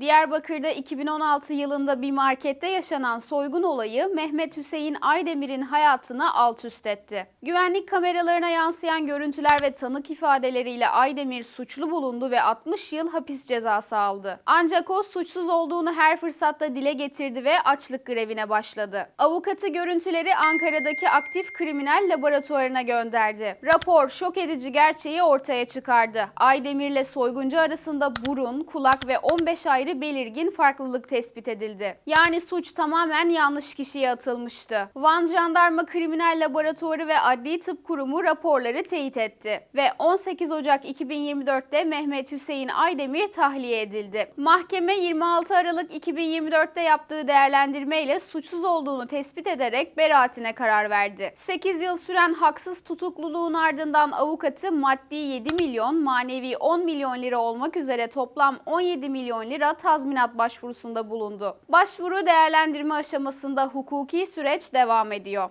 Diyarbakır'da 2016 yılında bir markette yaşanan soygun olayı Mehmet Hüseyin Aydemir'in hayatını alt üst etti. Güvenlik kameralarına yansıyan görüntüler ve tanık ifadeleriyle Aydemir suçlu bulundu ve 60 yıl hapis cezası aldı. Ancak o suçsuz olduğunu her fırsatta dile getirdi ve açlık grevine başladı. Avukatı görüntüleri Ankara'daki aktif kriminal laboratuvarına gönderdi. Rapor şok edici gerçeği ortaya çıkardı. Aydemir'le soyguncu arasında burun, kulak ve 15 ayrı belirgin farklılık tespit edildi. Yani suç tamamen yanlış kişiye atılmıştı. Van Jandarma Kriminal Laboratuvarı ve Adli Tıp Kurumu raporları teyit etti. Ve 18 Ocak 2024'te Mehmet Hüseyin Aydemir tahliye edildi. Mahkeme 26 Aralık 2024'te yaptığı değerlendirmeyle suçsuz olduğunu tespit ederek beraatine karar verdi. 8 yıl süren haksız tutukluluğun ardından avukatı maddi 7 milyon, manevi 10 milyon lira olmak üzere toplam 17 milyon lira tazminat başvurusunda bulundu. Başvuru değerlendirme aşamasında hukuki süreç devam ediyor.